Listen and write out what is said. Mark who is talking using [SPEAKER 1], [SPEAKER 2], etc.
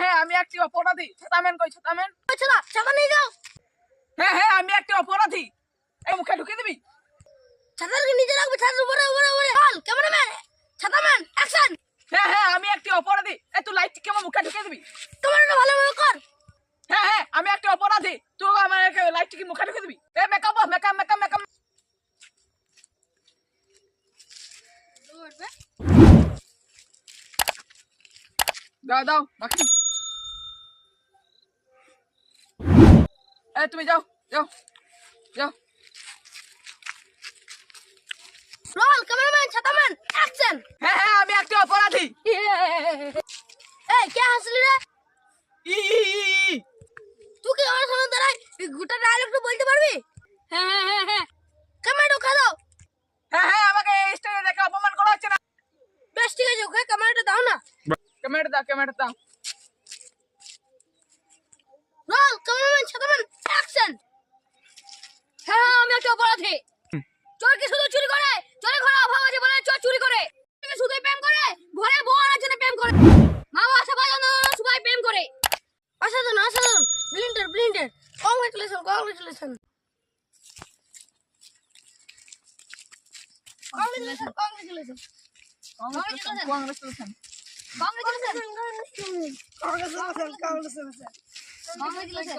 [SPEAKER 1] হ্যাঁ আমি একটি অপরাধী। ছাতামেন কই ছাতামেন
[SPEAKER 2] আচ্ছা ছাতা নিয়ে যাও।
[SPEAKER 1] হ্যাঁ হ্যাঁ আমি একটি অপরাধী। এই মুখে ঢুকে দিবি?
[SPEAKER 2] ছাতাকে নিচে রাখবে ছাতার উপরে উপরে উপরে। বল ক্যামেরাম্যান ছাতাম্যান অ্যাকশন।
[SPEAKER 1] হ্যাঁ হ্যাঁ আমি একটি অপরাধী। এই তুই লাইট কেমন মুখে ঢুকে দিবি?
[SPEAKER 2] তোমার এটা ভালোভাবে কর।
[SPEAKER 1] হ্যাঁ হ্যাঁ আমি একটি অপরাধী। তুই আমার লাইট কি মুখে ঢুকে দিবি? এ মেকআপ মেকআপ মেকআপ মেকআপ দাও দাও বাকি এ তুমি যাও যাও যাও
[SPEAKER 2] রোল ক্যামেরাম্যান ছাতাম্যান অ্যাকশন
[SPEAKER 1] হ্যাঁ হ্যাঁ আমি একটি অপরাধী
[SPEAKER 2] এই কে হাসলি রে
[SPEAKER 1] ই ই ই ই।
[SPEAKER 2] তুই কি আমার সামনে দাঁড়াই এই গোটা ডায়লগটা বলতে পারবি হ্যাঁ হ্যাঁ হ্যাঁ হ্যাঁ ক্যামেরা ঢোকা দাও
[SPEAKER 1] হ্যাঁ হ্যাঁ আমাকে এই স্টেজে দেখে অপমান করা হচ্ছে না
[SPEAKER 2] বেশ ঠিক আছে ওকে ক্যামেরাটা দাও না
[SPEAKER 1] ক্যামেরা দাও ক্যামেরা দাও
[SPEAKER 2] রোল ক্যামেরাম্যান ছাতাম্যান অ্যাকশন একটা অপরাধী। চোর কি শুধু চুরি করে? চোরে ঘরে অভাব আছে বলে চোর চুরি করে। শুধু প্রেম করে? ঘরে বউ আর জন্য প্রেম করে। মা বাবা সবাই সবাই প্রেম করে। অসাধারণ অসাধারণ। Blinder blinder. Congratulation congratulation congratulation congratulation
[SPEAKER 1] congratulation
[SPEAKER 2] congratulation
[SPEAKER 1] congratulation congratulation
[SPEAKER 2] congratulation